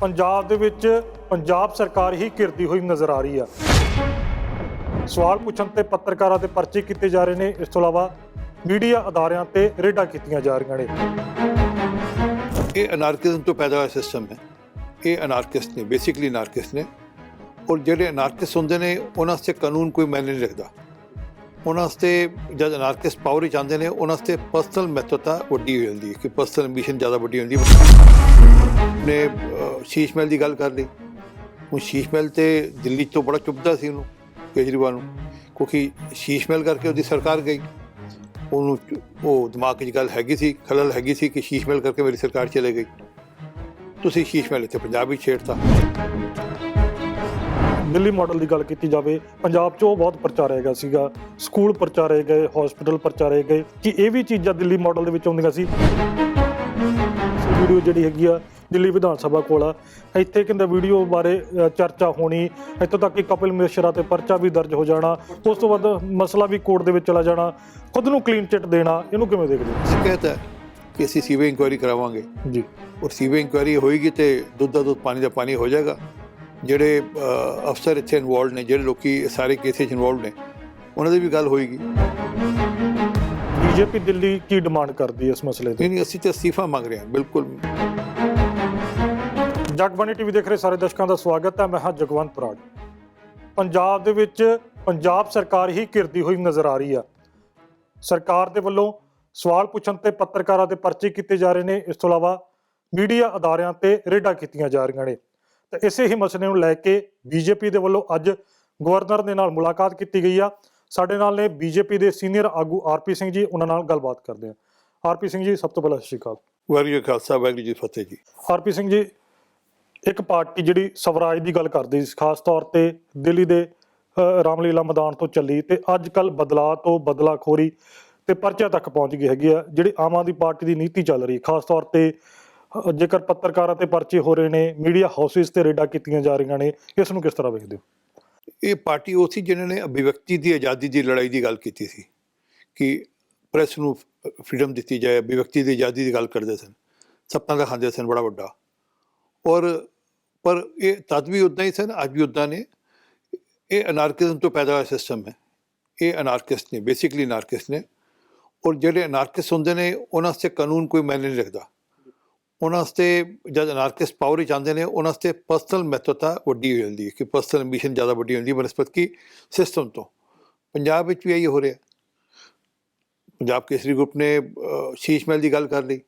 ਪੰਜਾਬ ਦੇ ਵਿੱਚ ਪੰਜਾਬ ਸਰਕਾਰ ਹੀ ਘਿਰਦੀ ਹੋਈ ਨਜ਼ਰ ਆ ਰਹੀ ਆ। ਸਵਾਲ ਪੁੱਛਣ ਤੇ ਪੱਤਰਕਾਰਾਂ ਤੇ ਪਰਚੇ ਕੀਤੇ ਜਾ ਰਹੇ ਨੇ। ਇਸ ਤੋਂ ਇਲਾਵਾ ਮੀਡੀਆ ਅਦਾਰਿਆਂ ਤੇ ਰੇਡਾਂ ਕੀਤੀਆਂ ਜਾ ਰਹੀਆਂ ਨੇ। ਇਹ ਅਨਾਰਕਿਜ਼ਮ ਤੋਂ ਪੈਦਾ ਹੋਇਆ ਸਿਸਟਮ ਹੈ। ਇਹ ਅਨਾਰਕਿਸਟ ਨੇ ਬੇਸਿਕਲੀ ਅਨਾਰਕਿਸਟ ਨੇ। ਔਰ ਜਿਹੜੇ ਅਨਾਰਕਿਸਟ ਹੁੰਦੇ ਨੇ, ਉਹਨਾਂ ਵਾਸਤੇ ਕਾਨੂੰਨ ਕੋਈ ਮਾਇਨੇ ਨਹੀਂ ਰੱਖਦਾ। ਉਹਨਾਂ ਵਾਸਤੇ ਜਦ ਅਨਾਰਕਿਸਟ ਪਾਵਰ ਹੀ ਚਾਹੁੰਦੇ ਨੇ, ਉਹਨਾਂ ਵਾਸਤੇ ਪਰਸਨਲ ਮਹੱਤਤਾ ਵੱਡੀ ਹੋ ਜਾਂਦੀ ਹੈ ਕਿ ਪਰਸਨਲ ਐਂਬੀਸ਼ਨ ਜ਼ਿਆਦਾ ਵੱਡੀ ਹੁੰਦੀ ਹੈ। ਨੇ ਸ਼ੀਸ਼ ਮਹਿਲ ਦੀ ਗੱਲ ਕਰ ਲਈ। ਉਹ ਸ਼ੀਸ਼ ਮਹਿਲ ਤੇ ਦਿੱਲੀ ਤੋਂ ਬੜਾ ਚੁੱਭਦਾ ਸੀ ਉਹਨੂੰ, ਕੇਜਰੀਵਾਲ ਨੂੰ। ਕਿਉਂਕਿ ਸ਼ੀਸ਼ ਮਹਿਲ ਕਰਕੇ ਉਹਦੀ ਸਰਕਾਰ ਗਈ। ਉਹਨੂੰ ਉਹ ਦਿਮਾਗ 'ਚ ਗੱਲ ਹੈਗੀ ਸੀ, ਖਲਲ ਹੈਗੀ ਸੀ ਕਿ ਸ਼ੀਸ਼ ਮਹਿਲ ਕਰਕੇ ਮੇਰੀ ਸਰਕਾਰ ਚਲੇ ਗਈ। ਤੁਸੀਂ ਸ਼ੀਸ਼ ਮਹਿਲ ਇੱਥੇ ਪੰਜਾਬ ਵਿੱਚ ਛੇੜਤਾ। ਦਿੱਲੀ ਮਾਡਲ ਦੀ ਗੱਲ ਕੀਤੀ ਜਾਵੇ, ਪੰਜਾਬ 'ਚ ਉਹ ਬਹੁਤ ਪ੍ਰਚਾਰਿਆ ਗਿਆ ਸੀਗਾ। ਸਕੂਲ ਪ੍ਰਚਾਰੇ ਗਏ ਹਸਪੀਟਲ ਪ੍ਰਚਾਰੇ ਗਏ। ਕਿ ਇਹ ਵੀ ਚੀਜ਼ਾਂ ਦਿੱਲੀ ਮਾਡਲ ਦੇ ਵਿੱਚ ਆਉਂਦੀਆਂ ਸੀ। ਵੀਡੀਓ ਜਿਹੜੀ ਹੈਗੀ ਆ ਦਿੱਲੀ ਵਿਧਾਨ ਸਭਾ ਕੋਲ ਆ। ਇੱਥੇ ਕਹਿੰਦਾ ਵੀਡੀਓ ਬਾਰੇ ਚਰਚਾ ਹੋਣੀ ਇੱਥੋਂ ਤੱਕ ਕਿ ਕਪਿਲ ਮਿਸ਼ਰਾ ਤੇ ਪਰਚਾ ਵੀ ਦਰਜ ਹੋ ਜਾਣਾ ਉਸ ਤੋਂ ਬਾਅਦ ਮਸਲਾ ਵੀ ਕੋਰਟ ਦੇ ਵਿੱਚ ਚਲਾ ਜਾਣਾ ਖੁਦ ਨੂੰ ਕਲੀਨ ਚਿੱਟ ਦੇਣਾ ਇਹਨੂੰ ਕਿਵੇਂ ਦੇਖਦੇ ਹੋ? ਸ਼ਿਕਾਇਤ ਹੈ ਕਿ ਅਸੀਂ ਸੀਵੇ ਇਨਕੁਆਇਰੀ ਕਰਾਵਾਂਗੇ। ਜੀ। ਔਰ ਸੀਵੇ ਇਨਕੁਆਇਰੀ ਹੋਏਗੀ ਤੇ ਦੁੱਧ ਦਾ ਦੁੱਧ ਪਾਣੀ ਦਾ ਪਾਣੀ ਹੋ ਜਾਏਗਾ। ਜਿਹੜੇ ਅਫਸਰ ਇੱਥੇ ਇਨਵੋਲਡ ਨੇ ਜਿਹੜੇ ਲੋਕੀ ਸਾਰੇ ਕੇਸਿਸ 'ਚ ਇਨਵੋਲਡ ਨੇ ਉਹਨਾਂ ਦੀ ਵੀ ਗੱਲ ਹੋਏਗੀ। ਬੀਜੇਪੀ ਦਿੱਲੀ ਕੀ ਡਿਮਾਂਡ ਕਰਦੀ ਹੈ ਇਸ ਮਸਲੇ ਤੇ? ਨਹੀਂ ਨਹੀਂ ਅਸੀਂ ਤਾਂ ਅਸਤੀਫਾ ਮੰਗ ਰਹੇ ਹਾਂ ਬਿਲਕੁਲ। ਜਗਬਾਣੀ ਟੀਵੀ ਦੇਖ ਰਹੇ ਸਾਰੇ ਦਰਸ਼ਕਾਂ ਦਾ ਸਵਾਗਤ ਹੈ ਮੈਂ ਹਾਂ ਜਗਵੰਤ ਬਰਾੜ ਪੰਜਾਬ ਦੇ ਵਿੱਚ ਪੰਜਾਬ ਸਰਕਾਰ ਹੀ ਘਿਰਦੀ ਹੋਈ ਨਜ਼ਰ ਆ ਰਹੀ ਆ। ਸਰਕਾਰ ਦੇ ਵੱਲੋਂ ਸਵਾਲ ਪੁੱਛਣ ਤੇ ਪੱਤਰਕਾਰਾਂ ਤੇ ਪਰਚੇ ਕੀਤੇ ਜਾ ਰਹੇ ਨੇ ਇਸ ਤੋਂ ਇਲਾਵਾ ਮੀਡੀਆ ਅਦਾਰਿਆਂ ਤੇ ਰੇਡਾਂ ਕੀਤੀਆਂ ਜਾ ਰਹੀਆਂ ਨੇ। ਤੇ ਇਸੇ ਹੀ ਮਸਲੇ ਨੂੰ ਲੈ ਕੇ ਬੀਜੇਪੀ ਦੇ ਵੱਲੋਂ ਅੱਜ ਗਵਰਨਰ ਦੇ ਨਾਲ ਮੁਲਾਕਾਤ ਕੀਤੀ ਗਈ ਆ। ਸਾਡੇ ਨਾਲ ਨੇ ਬੀਜੇਪੀ ਦੇ ਸੀਨੀਅਰ ਆਗੂ ਆਰਪੀ ਸਿੰਘ ਜੀ ਉਹਨਾਂ ਨਾਲ ਗੱਲਬਾਤ ਕਰਦੇ ਹਾਂ। ਆਰਪੀ ਸਿੰਘ ਜੀ ਸਭ ਤੋਂ ਪਹਿਲਾਂ ਸਤਿ ਸ਼੍ਰੀ ਅਕਾਲ। ਵਾਹਿਗੁਰੂ ਜੀ ਖਾਲਸਾ ਵਾਹਿਗੁਰੂ ਜੀ ਫਤਿਹ ਜੀ। ਆਰਪੀ ਸਿੰਘ ਜੀ ਇੱਕ ਪਾਰਟੀ ਜਿਹੜੀ ਸਵਰਾਜ ਦੀ ਗੱਲ ਕਰਦੀ ਸੀ ਖਾਸ ਤੌਰ ਤੇ ਦਿੱਲੀ ਦੇ ਰਾਮਲੀਲਾ ਮੈਦਾਨ ਤੋਂ ਚੱਲੀ ਤੇ ਅੱਜ ਕੱਲ ਬਦਲਾਅ ਤੋਂ ਬਦਲਾਖੋਰੀ ਤੇ ਪਰਚਾ ਤੱਕ ਪਹੁੰਚ ਗਈ ਹੈਗੀ ਆ ਜਿਹੜੀ ਆਮ ਆਦਮੀ ਪਾਰਟੀ ਦੀ ਨੀਤੀ ਚੱਲ ਰਹੀ ਖਾਸ ਤੌਰ ਤੇ ਜੇਕਰ ਪੱਤਰਕਾਰਾਂ ਤੇ ਪਰਚੇ ਹੋ ਰਹੇ ਨੇ ਮੀਡੀਆ ਹਾਊਸਿਸ ਤੇ ਰੇਡਾਂ ਕੀਤੀਆਂ ਜਾ ਰਹੀਆਂ ਨੇ ਇਸ ਨੂੰ ਕਿਸ ਤਰ੍ਹਾਂ ਵੇਖਦੇ ਹੋ? ਇਹ ਪਾਰਟੀ ਉਹ ਸੀ ਜਿਨ੍ਹਾਂ ਨੇ ਅਭਿਵਿਅਕਤੀ ਦੀ ਆਜ਼ਾਦੀ ਦੀ ਲੜਾਈ ਦੀ ਗੱਲ ਕੀਤੀ ਸੀ ਕਿ ਪ੍ਰੈਸ ਨੂੰ ਫ੍ਰੀडम ਦਿੱਤੀ ਜਾਏ, ਅਭਿਵਿਅਕਤੀ ਦੀ ਆਜ਼ਾਦੀ ਦੀ ਗੱਲ ਕਰਦੇ ਸਨ। ਸਪਨਾ ਦਾ ਖਾਂਦੇ ਸਨ, ਬੜਾ ਵੱਡਾ। ਔਰ, ਪਰ ਇਹ ਤਦ ਵੀ ਉਦਾਂ ਹੀ ਸਨ, ਅੱਜ ਵੀ ਉਦਾਂ ਨੇ। ਇਹ ਅਨਾਰਕਿਜ਼ਮ ਤੋਂ ਪੈਦਾ ਹੋਇਆ ਸਿਸਟਮ ਹੈ। ਇਹ ਅਨਾਰਕਿਸਟ ਨੇ, ਬੇਸਿਕਲੀ ਅਨਾਰਕਿਸਟ ਨੇ। ਔਰ ਜਿਹੜੇ ਅਨਾਰਕਿਸਟ ਹੁੰਦੇ ਨੇ, ਉਹਨਾਂ ਵਾਸਤੇ ਕਾਨੂੰਨ ਕੋਈ ਮਾਇਨੇ ਨਹੀਂ ਰੱਖਦਾ। ਉਹਨਾਂ ਵਾਸਤੇ ਜਦ ਅਨਾਰਕਿਸਟ ਪਾਵਰ ਹੀ ਚਾਹੁੰਦੇ ਨੇ, ਉਹਨਾਂ ਵਾਸਤੇ ਪਰਸਨਲ ਮਹੱਤਤਾ ਵੱਡੀ ਹੋ ਜਾਂਦੀ ਹੈ ਕਿ ਪਰਸਨਲ ਐਂਬੀਸ਼ਨ ਜ਼ਿਆਦਾ ਵੱਡੀ ਹੁੰਦੀ ਹੈ, ਬਨਸਪਤ ਕੀ ਸਿਸਟਮ ਤੋਂ। ਪੰਜਾਬ ਵਿੱਚ ਵੀ ਇਹੀ ਹੋ ਰਿਹਾ। ਪੰਜਾਬ ਕੇਸਰੀ ਗਰੁੱਪ ਨੇ ਸ਼ੀਸ਼ ਮਹਿਲ ਦੀ ਗੱਲ ਕਰ ਲਈ।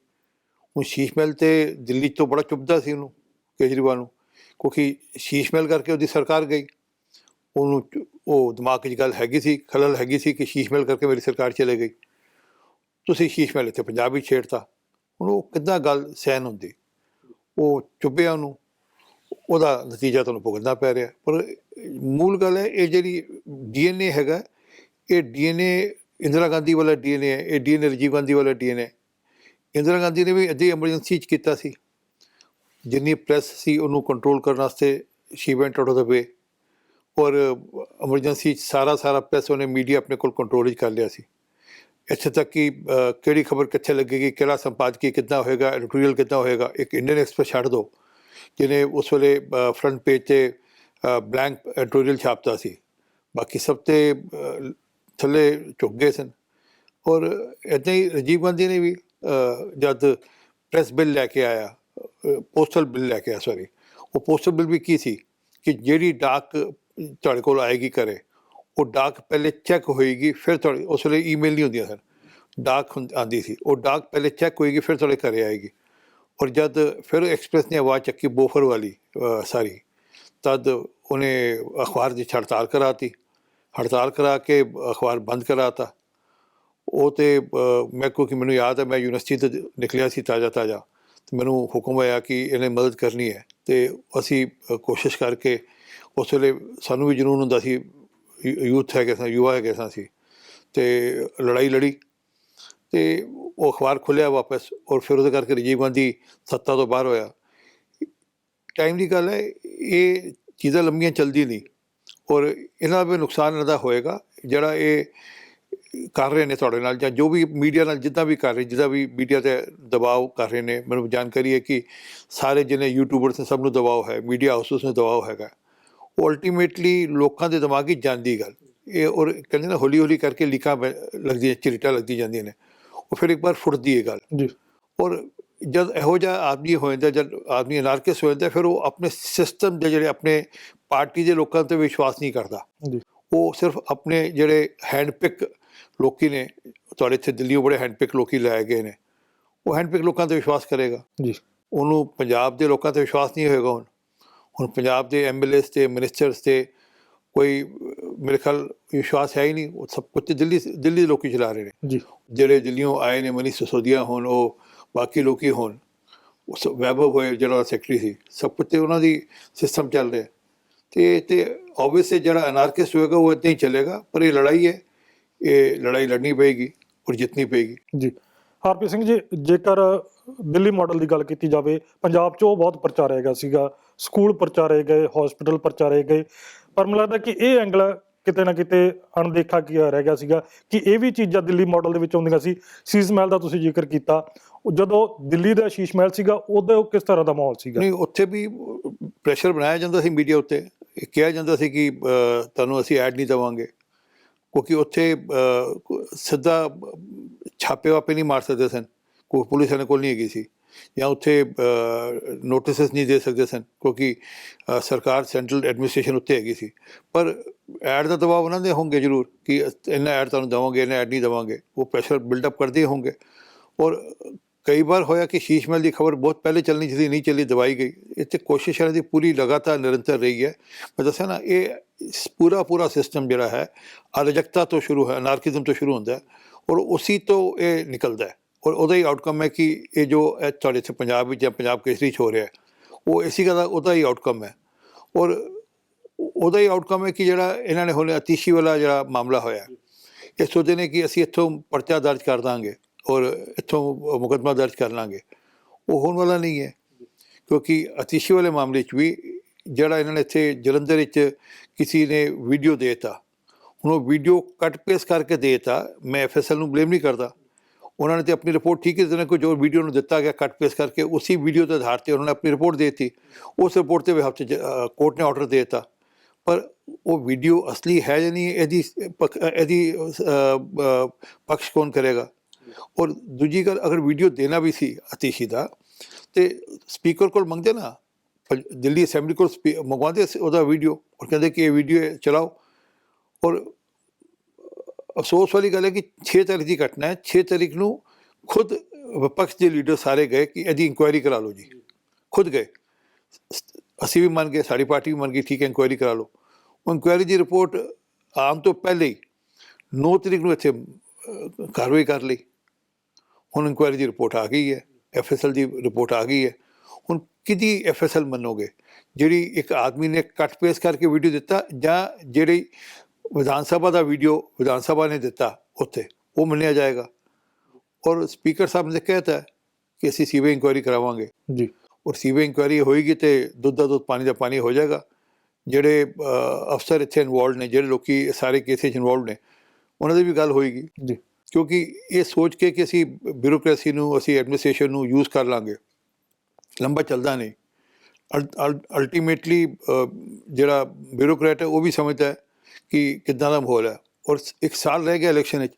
ਹੁਣ ਸ਼ੀਸ਼ ਮਹਿਲ ਤੇ ਦਿੱਲੀ ਤੋਂ ਬੜਾ ਚੁੱਭਦਾ ਸੀ ਉਹਨੂੰ, ਕੇਜਰੀਵਾਲ ਨੂੰ, ਕਿਉਂਕਿ ਸ਼ੀਸ਼ ਮਹਿਲ ਕਰਕੇ ਉਹਦੀ ਸਰਕਾਰ ਗਈ। ਉਹਨੂੰ ਉਹ ਦਿਮਾਗ 'ਚ ਗੱਲ ਹੈਗੀ ਸੀ, ਖਲਲ ਹੈਗੀ ਸੀ ਕਿ ਸ਼ੀਸ਼ ਮਹਿਲ ਕਰਕੇ ਮੇਰੀ ਸਰਕਾਰ ਚਲੇ ਗਈ। ਤੁਸੀਂ ਸ਼ੀਸ਼ ਮਹਿਲ ਇੱਥੇ ਪੰਜਾਬ ਵਿੱਚ ਛੇੜਤਾ। ਹੁਣ ਉਹ ਕਿੱਦਾਂ ਗੱਲ ਸਹਿਨ ਹੁੰਦੀ? ਉਹ ਚੁੱਭਿਆ ਉਹਨੂੰ, ਉਹਦਾ ਨਤੀਜਾ ਤੁਹਾਨੂੰ ਭੁਗਤਣਾ ਪੈ ਰਿਹਾ। ਪਰ ਮੂਲ ਗੱਲ ਹੈ, ਇਹ ਜਿਹੜੀ ਡੀਐਨਏ ਹੈਗਾ, ਇਹ ਡੀਐਨਏ ਇੰਦਰਾ ਗਾਂਧੀ ਵਾਲਾ ਡੀਐਨਏ ਹੈ, ਇਹ ਡੀਐਨਏ ਰਾਜੀਵ ਗਾਂਧੀ ਵਾਲਾ ਡੀਐਨਏ ਇੰਦਰਾ ਗਾਂਧੀ ਨੇ ਵੀ ਅੱਧੀ ਐਮਰਜੈਂਸੀ ਚ ਕੀਤਾ ਸੀ। ਜਿੰਨੀ ਪ੍ਰੈਸ ਸੀ, ਉਹਨੂੰ ਕੰਟਰੋਲ ਕਰਨ ਵਾਸਤੇ she went out of the way ਔਰ ਐਮਰਜੈਂਸੀ ਚ ਸਾਰਾ ਸਾਰਾ ਪ੍ਰੈਸ ਉਹਨੇ ਮੀਡੀਆ ਆਪਣੇ ਕੋਲ ਕੰਟਰੋਲ ਵਿੱਚ ਕਰ ਲਿਆ ਸੀ। ਇੱਥੇ ਤੱਕ ਕਿ ਕਿਹੜੀ ਖਬਰ ਕਿੱਥੇ ਲੱਗੇਗੀ, ਕਿਹੜਾ ਸੰਪਾਦਕੀ ਕਿੱਦਾਂ ਹੋਏਗਾ ਐਡੀਟੋਰੀਅਲ ਕਿੱਦਾਂ ਹੋਏਗਾ, ਇੱਕ ਇੰਡੀਅਨ ਐਕਸਪ੍ਰੈਸ ਛੱਡ ਦਿਓ ਜਿਹਨੇ ਉਸ ਵੇਲੇ ਫਰੰਟ ਪੇਜ ਤੇ ਬਲੈਂਕ ਐਡੀਟੋਰੀਅਲ ਛਾਪਤਾ ਸੀ। ਬਾਕੀ ਸਭ ਤੇ ਥੱਲੇ ਝੁਕ ਗਏ ਸਨ। ਔਰ ਇੱਦਾਂ ਹੀ ਰਾਜੀਵ ਗਾਂਧੀ ਨੇ ਵੀ ਜਦ ਪ੍ਰੈਸ ਬਿੱਲ ਲੈ ਕੇ ਆਇਆ ਪੋਸਟਲ ਬਿੱਲ ਲੈ ਕੇ ਆਇਆ ਸੌਰੀ ਉਹ ਪੋਸਟਲ ਬਿੱਲ ਵੀ ਕੀ ਸੀ? ਕਿ ਜਿਹੜੀ ਡਾਕ ਤੁਹਾਡੇ ਕੋਲ ਆਏਗੀ ਕਰੇ ਉਹ ਡਾਕ ਪਹਿਲੇ ਚੈੱਕ ਹੋਏਗੀ ਫਿਰ ਤੁਹਾਡੇ ਉਸ ਵੇਲੇ ਈਮੇਲ ਨਹੀਂ ਹੁੰਦੀਆਂ ਸਨ ਡਾਕ ਹੁੰਦ- ਆਉਂਦੀ ਸੀ। ਉਹ ਡਾਕ ਪਹਿਲੇ ਚੈੱਕ ਹੋਏਗੀ ਫਿਰ ਤੁਹਾਡੇ ਘਰੇ ਆਏਗੀ। ਔਰ ਜਦ ਫਿਰ ਐਕਸਪ੍ਰੈਸ ਨੇ ਆਵਾਜ਼ ਚੱਕੀ ਬੋਫਰ ਵਾਲੀ ਅਹ, ਸਾਰੀ ਤਦ ਉਹਨੇ ਅਖਬਾਰ ਦੀ ਹੜਤਾਲ ਕਰਾਤੀ। ਹੜਤਾਲ ਕਰਾ ਕੇ ਅਖਬਾਰ ਬੰਦ ਕਰਾਤਾ। ਉਹ ਤੇ ਮੈਂ ਕਿਉਂਕਿ ਮੈਨੂੰ ਯਾਦ ਹੈ ਮੈਂ ਯੂਨੀਵਰਸਿਟੀ ਤੋਂ ਨਿਕਲਿਆ ਸੀ ਤਾਜ਼ਾ ਤਾਜ਼ਾ ਤੇ ਮੈਨੂੰ ਹੁਕਮ ਆਇਆ ਕਿ ਇਹਨੇ ਮਦਦ ਕਰਨੀ ਹੈ। ਤੇ ਅਸੀਂ ਕੋਸ਼ਿਸ਼ ਕਰਕੇ ਉਸ ਵੇਲੇ ਸਾਨੂੰ ਵੀ ਜਨੂਨ ਹੁੰਦਾ ਸੀ ਯੂਥ ਹੈਗੇ ਸਾਂ ਯੁਵਾ ਹੈਗੇ ਸਾਂ ਸੀ, ਤੇ ਲੜਾਈ ਲੜੀ, ਤੇ ਉਹ ਅਖਬਾਰ ਖੁੱਲਿਆ ਵਾਪਸ ਔਰ ਫਿਰ ਉਹਦੇ ਕਰਕੇ ਰਾਜੀਵ ਗਾਂਧੀ ਸੱਤਾ ਤੋਂ ਬਾਹਰ ਹੋਇਆ। ਟਾਈਮ ਦੀ ਗੱਲ ਹੈ, ਇਹ ਚੀਜ਼ਾਂ ਲੰਮੀਆਂ ਚੱਲਦੀ ਨਹੀਂ ਔਰ ਇਹਨਾਂ ਦਾ ਵੀ ਨੁਕਸਾਨ ਇਹਨਾਂ ਦਾ ਹੋਏਗਾ, ਜਿਹੜਾ ਇਹ ਕਰ ਰਹੇ ਨੇ ਤੁਹਾਡੇ ਨਾਲ ਜਾਂ ਜੋ ਵੀ ਮੀਡੀਆ ਨਾਲ ਜਿੱਦਾਂ ਵੀ ਕਰ ਰਹੇ, ਜਿੱਦਾਂ ਵੀ ਮੀਡੀਆ ਤੇ ਦਬਾਅ ਕਰ ਰਹੇ ਨੇ, ਮੈਨੂੰ ਜਾਣਕਾਰੀ ਹੈ ਕਿ ਸਾਰੇ ਜਿਹਨੇ ਯੂਟਿਊਬਰਸ ਨੇ ਸਭ ਨੂੰ ਦਬਾਅ ਹੈ, ਮੀਡੀਆ ਹਾਊਸਸ ਨੂੰ ਦਬਾਅ ਹੈਗਾ। ਉਹ ਅਲਟੀਮੇਟਲੀ ਲੋਕਾਂ ਦੇ ਦਿਮਾਗੀ ਜਾਂਦੀ ਗੱਲ। ਇਹ ਔਰ ਕਹਿੰਦੇ ਨਾ ਹੌਲੀ ਹੌਲੀ ਕਰਕੇ ਲੀਕਾਂ ਲੱਗਦੀਆਂ ਚਿਰਟਾ ਲੱਗਦੀ ਜਾਂਦੀਆਂ ਨੇ। ਉਹ ਫਿਰ ਇੱਕ ਵਾਰ ਫੁੱਟਦੀ ਹੈ ਗੱਲ। ਜੀ। ਔਰ ਜਦ ਇਹੋ ਜਿਹਾ ਆਦਮੀ ਹੋ ਜਾਂਦਾ ਜਦ ਆਦਮੀ ਅਨਾਰਕਿਸ ਹੋ ਜਾਂਦਾ ਫਿਰ ਉਹ ਆਪਣੇ ਸਿਸਟਮ ਦੇ ਜਿਹੜੇ ਆਪਣੇ ਪਾਰਟੀ ਦੇ ਲੋਕਾਂ ਤੇ ਵਿਸ਼ਵਾਸ ਨਹੀਂ ਕਰਦਾ। ਜੀ। ਉਹ ਸਿਰਫ ਆਪਣੇ ਜਿਹੜੇ ਹੈਂਡ ਪਿਕ ਲੋਕੀ ਨੇ ਤੁਹਾਡੇ ਇੱਥੇ ਦਿੱਲੀੋਂ ਬੜੇ ਹੈਂਡ ਪਿਕ ਲੋਕੀ ਲਾਏ ਗਏ ਨੇ। ਉਹ ਹੈਂਡ ਪਿਕ ਲੋਕਾਂ ਤੇ ਵਿਸ਼ਵਾਸ ਕਰੇਗਾ। ਜੀ। ਉਹਨੂੰ ਪੰਜਾਬ ਦੇ ਲੋਕਾਂ ਤੇ ਵਿਸ਼ਵਾਸ ਨਹੀਂ ਹੋਏਗਾ ਹੁਣ। ਹੁਣ ਪੰਜਾਬ ਦੇ ਐਮਐਲਏਸ ਤੇ ਮਿਨਿਸਟਰਸ ਤੇ ਕੋਈ ਮੇਰੇ ਖਿਆਲ ਵਿਸ਼ਵਾਸ ਹੈ ਹੀ ਨਹੀਂ ਉਹ ਸਭ ਕੁਝ ਦਿੱਲੀ ਦਿੱਲੀ ਦੇ ਲੋਕੀ ਚਲਾ ਰਹੇ ਨੇ। ਜੀ। ਜਿਹੜੇ ਦਿੱਲੀੋਂ ਆਏ ਨੇ ਮਨੀ ਸਿਸੋਦੀਆ ਹੋਣ ਉਹ ਬਾਕੀ ਲੋਕੀ ਹੋਣ ਉਸ ਵੈਭਵ ਹੋਏ ਜਿਹੜਾ ਸੈਕਟਰੀ ਸੀ ਸਭ ਕੁਝ ਤੇ ਉਹਨਾਂ ਦੀ ਸਿਸਟਮ ਚੱਲ ਰਿਹਾ। ਤੇ ਤੇ ਆਬਵੀਅਸਲੀ ਜਿਹੜਾ ਅਨਾਰਕਿਸਟ ਹੋਏਗਾ ਉਹ ਇੱਦਾਂ ਹੀ ਚੱਲੇਗਾ ਪਰ ਇਹ ਲੜਾਈ ਹੈ ਇਹ ਲੜਾਈ ਲੜਨੀ ਪਏਗੀ ਔਰ ਜਿੱਤਣੀ ਪਏਗੀ। ਜੀ। ਹਰਪ੍ਰੀਤ ਸਿੰਘ ਜੀ ਜੇਕਰ ਦਿੱਲੀ ਮਾਡਲ ਦੀ ਗੱਲ ਕੀਤੀ ਜਾਵੇ ਪੰਜਾਬ 'ਚ ਉਹ ਬਹੁਤ ਪ੍ਰਚਾਰਿਆ ਗਿਆ ਸੀਗਾ ਸਕੂਲ ਪ੍ਰਚਾਰੇ ਗਏ ਹਸਪੀਟਲ ਪ੍ਰਚਾਰੇ ਗਏ, ਪਰ ਮੈਨੂੰ ਲੱਗਦਾ ਕਿ ਇਹ ਐਂਗਲ ਕਿਤੇ ਨਾ ਕਿਤੇ ਅਣਦੇਖਾ ਕੀਤਾ ਰਹਿ ਗਿਆ ਸੀਗਾ ਕਿ ਇਹ ਵੀ ਚੀਜ਼ਾਂ ਦਿੱਲੀ ਮਾਡਲ ਦੇ ਵਿੱਚ ਆਉਂਦੀਆਂ ਸੀ। ਸ਼ੀਸ਼ ਮਹਿਲ ਦਾ ਤੁਸੀਂ ਜ਼ਿਕਰ ਕੀਤਾ। ਜਦੋਂ ਦਿੱਲੀ ਦਾ ਸ਼ੀਸ਼ ਮਹਿਲ ਸੀਗਾ, ਉਦੋਂ ਕਿਸ ਤਰ੍ਹਾਂ ਦਾ ਮਾਹੌਲ ਸੀਗਾ? ਨਹੀਂ, ਉੱਥੇ ਵੀ ਪ੍ਰੈਸ਼ਰ ਬਣਾਇਆ ਜਾਂਦਾ ਸੀ ਮੀਡੀਆ ਉੱਤੇ। ਕਿਹਾ ਜਾਂਦਾ ਸੀ ਕਿ ਤੁਹਾਨੂੰ ਅਸੀਂ ਐਡ ਨਹੀਂ ਦੇਵਾਂਗੇ। ਕਿਉਂਕਿ ਉੱਥੇ ਸਿੱਧਾ ਛਾਪੇ ਵਾਪੇ ਨਹੀਂ ਮਾਰ ਸਕਦੇ ਸਨ। ਕੋਈ ਪੁਲਿਸ ਇਹਨਾਂ ਕੋਲ ਨਹੀਂ ਹੈਗੀ ਸੀ। ਜਾਂ ਉੱਥੇ ਨੋਟਿਸਸ ਨਹੀਂ ਦੇ ਸਕਦੇ ਸਨ, ਕਿਉਂਕਿ ਸਰਕਾਰ ਸੈਂਟਰਲ ਐਡਮਿਨਿਸਟ੍ਰੇਸ਼ਨ ਉੱਤੇ ਹੈਗੀ ਸੀ। ਪਰ ਐਡ ਦਾ ਦਬਾਅ ਉਹਨਾਂ ਦੇ ਹੋਣਗੇ ਜ਼ਰੂਰ ਕਿ ਇਹਨਾਂ ਐਡ ਤੁਹਾਨੂੰ ਦੇਵਾਂਗੇ ਇਹਨਾਂ ਐਡ ਨਹੀਂ ਦੇਵਾਂਗੇ। ਉਹ ਪ੍ਰੈਸ਼ਰ ਬਿਲਡਅਪ ਕਰਦੇ ਹੋਣਗੇ। ਔਰ ਕਈ ਵਾਰ ਹੋਇਆ ਕਿ ਸ਼ੀਸ਼ ਮਹਿਲ ਦੀ ਖਬਰ ਬਹੁਤ ਪਹਿਲੇ ਚੱਲਣੀ ਜਿਹਦੀ ਨਹੀਂ ਚੱਲੀ ਦਵਾਈ ਗਈ। ਇੱਥੇ ਕੋਸ਼ਿਸ਼ ਇਹਨਾਂ ਦੀ ਪੂਰੀ ਲਗਾਤਾਰ ਨਿਰੰਤਰ ਰਹੀ ਹੈ। ਮੈਂ ਦੱਸਿਆ ਨਾ, ਇਹ ਪੂਰਾ ਪੂਰਾ ਸਿਸਟਮ ਜਿਹੜਾ ਹੈ, ਅਰਾਜਕਤਾ ਤੋਂ ਸ਼ੁਰੂ ਹੈ ਅਨਾਰਕਿਜ਼ਮ ਤੋਂ ਸ਼ੁਰੂ ਹੁੰਦਾ ਹੈ। ਔਰ ਉਸੇ ਤੋਂ ਇਹ ਨਿਕਲਦਾ ਹੈ। ਔਰ ਉਹਦਾ ਹੀ ਆਊਟਕਮ ਹੈ ਕਿ ਇਹ ਜੋ ਤੁਹਾਡੇ ਇੱਥੇ ਪੰਜਾਬ ਵਿੱਚ ਜਾਂ ਪੰਜਾਬ ਕੇਸਰੀ 'ਚ ਹੋ ਰਿਹਾ ਹੈ, ਉਹ ਇਸੀ ਦਾ ਉਹਦਾ ਹੀ ਆਊਟਕਮ ਹੈ। ਔਰ ਉਹਦਾ ਹੀ ਆਊਟਕਮ ਹੈ ਕਿ ਜਿਹੜਾ ਇਹਨਾਂ ਨੇ ਹੁਣ ਅਤੀਸ਼ੀ ਵਾਲਾ ਜਿਹੜਾ ਮਾਮਲਾ ਹੋਇਆ, ਇਹ ਸੋਚਦੇ ਨੇ ਕਿ ਅਸੀਂ ਇੱਥੋਂ ਪਰਚਾ ਦਰਜ ਕਰ ਦਾਂਗੇ ਔਰ ਇੱਥੋਂ ਮੁਕੱਦਮਾ ਦਰਜ ਕਰ ਲਾਂਗੇ। ਉਹ ਹੋਣ ਵਾਲਾ ਨਹੀਂ ਹੈ, ਕਿਉਂਕਿ ਅਤੀਸ਼ੀ ਵਾਲੇ ਮਾਮਲੇ 'ਚ ਵੀ ਜਿਹੜਾ ਇਹਨਾਂ ਨੇ ਇੱਥੇ ਜਲੰਧਰ ਵਿੱਚ ਕਿਸੇ ਨੇ ਵੀਡੀਓ ਦੇਤਾ, ਹੁਣ ਉਹ ਵੀਡੀਓ ਕੱਟ ਪੇਸ ਕਰਕੇ ਦੇਤਾ, ਮੈਂ ਐਫਐਸਐਲ ਨੂੰ ਬਲੇਮ ਨਹੀਂ ਕਰਦਾ। ਉਹਨਾਂ ਨੇ ਤੇ ਆਪਣੀ ਰਿਪੋਰਟ ਠੀਕ ਹੀ ਦਿਨ ਕੋ ਜੋ ਵੀਡੀਓ ਨੂੰ ਦਿੱਤਾ ਗਿਆ ਕੱਟ ਪੇਸ ਕਰਕੇ ਉਸੇ ਵੀਡੀਓ ਦੇ ਆਧਾਰ ਤੇ ਉਹਨਾਂ ਨੇ ਆਪਣੀ ਰਿਪੋਰਟ ਦੇ ਦਿੱਤੀ। ਉਸ ਰਿਪੋਰਟ ਤੇ ਵੀ ਹਫ਼ਤੇ ਕੋਰਟ ਨੇ ਆਰਡਰ ਦੇ ਦਿੱਤਾ। ਪਰ ਉਹ ਵੀਡੀਓ ਅਸਲੀ ਹੈ ਜਾਂ ਨਹੀਂ ਇਹਦੀ ਇਹਦੀ ਅਹ, ਪੱਖ ਕੌਣ ਕਰੇਗਾ? ਔਰ ਦੂਜੀ ਗੱਲ ਅਗਰ ਵੀਡੀਓ ਦੇਣਾ ਵੀ ਸੀ ਅਤੀਸ਼ੀ ਦਾ ਤੇ ਸਪੀਕਰ ਕੋਲ ਮੰਗਦੇ ਨਾ ਦਿੱਲੀ ਅਸੈਂਬਲੀ ਕੋਲ ਸਪੀ- ਮੰਗਵਾਉਂਦੇ ਉਹਦਾ ਵੀਡੀਓ ਔਰ ਕਹਿੰਦੇ ਕਿ ਇਹ ਵੀਡੀਓ ਚਲਾਓ। ਔਰ ਅਫਸੋਸ ਵਾਲੀ ਗੱਲ ਹੈ ਕਿ 6 ਤਾਰੀਖ ਦੀ ਘਟਨਾ ਹੈ। 6 ਤਾਰੀਖ ਨੂੰ ਖੁਦ ਵਿਪਕਸ਼ ਦੇ ਲੀਡਰ ਸਾਰੇ ਗਏ ਕਿ ਇਹਦੀ ਇਨਕੁਆਇਰੀ ਕਰਾ ਲਓ ਜੀ। ਖੁਦ ਗਏ। ਅਸੀਂ ਵੀ ਮੰਨ ਗਏ, ਸਾਡੀ ਪਾਰਟੀ ਵੀ ਮੰਨ ਗਈ, ਠੀਕ ਹੈ ਇਨਕੁਆਇਰੀ ਕਰਾ ਲਓ। ਉਹ ਇਨਕੁਆਇਰੀ ਦੀ ਰਿਪੋਰਟ ਆਉਣ ਤੋਂ ਪਹਿਲੇ ਹੀ 9 ਤਰੀਕ ਨੂੰ ਇੱਥੇ ਕਾਰਵਾਈ ਕਰ ਲਈ। ਹੁਣ ਇਨਕੁਆਇਰੀ ਦੀ ਰਿਪੋਰਟ ਆ ਗਈ ਹੈ। ਐਫਐਸਐਲ ਦੀ ਰਿਪੋਰਟ ਆ ਗਈ ਹੈ। ਹੁਣ ਕਿਹਦੀ ਐਫਐਸਐਲ ਮੰਨੋਗੇ? ਜਿਹੜੀ ਇੱਕ ਆਦਮੀ ਨੇ ਕੱਟ ਪੇਸ ਕਰਕੇ ਵੀਡੀਓ ਦਿੱਤਾ ਜਾਂ ਜਿਹੜੀ ਵਿਧਾਨ ਸਭਾ ਦਾ ਵੀਡੀਓ ਵਿਧਾਨ ਸਭਾ ਨੇ ਦਿੱਤਾ ਉੱਥੇ ਉਹ ਮੰਨਿਆ ਜਾਏਗਾ। ਔਰ ਸਪੀਕਰ ਸਾਹਿਬ ਨੇ ਕਹਿਤਾ ਕਿ ਅਸੀਂ ਸੀਬੀਆਈ ਇਨਕੁਆਇਰੀ ਕਰਾਵਾਂਗੇ। ਜੀ। ਔਰ ਸੀਬੀਆਈ ਇਨਕੁਆਇਰੀ ਹੋਏਗੀ ਤੇ ਦੁੱਧ ਦਾ ਦੁੱਧ ਪਾਣੀ ਦਾ ਪਾਣੀ ਹੋ ਜਾਏਗਾ। ਜਿਹੜੇ ਅਫਸਰ ਇੱਥੇ ਇਨਵੋਲਡ ਨੇ ਜਿਹੜੇ ਲੋਕੀ ਸਾਰੇ ਕੇਸ ਇਨਵੋਲਡ ਨੇ ਉਹਨਾਂ ਦੀ ਵੀ ਗੱਲ ਹੋਏਗੀ। ਜੀ। ਕਿਉਂਕਿ ਇਹ ਸੋਚ ਕੇ ਕਿ ਅਸੀਂ ਬਿਊਰੋਕ੍ਰੇਸੀ ਨੂੰ ਅਸੀਂ ਐਡਮਿਨਿਸਟ੍ਰੇਸ਼ਨ ਨੂੰ ਯੂਜ਼ ਕਰ ਲਾਂਗੇ। ਲੰਬਾ ਚੱਲਦਾ ਨਹੀਂ। ਅਲਟੀਮੇਟਲੀ ਜਿਹੜਾ ਬਿਊਰੋਕਰੇਟ ਹੈ ਉਹ ਵੀ ਸਮਝਦਾ ਹੈ ਕਿ ਕਿੱਦਾਂ ਦਾ ਮਾਹੌਲ ਹੈ। ਔਰ ਇੱਕ ਸਾਲ ਰਹਿ ਗਿਆ ਇਲੈਕਸ਼ਨ ਵਿੱਚ।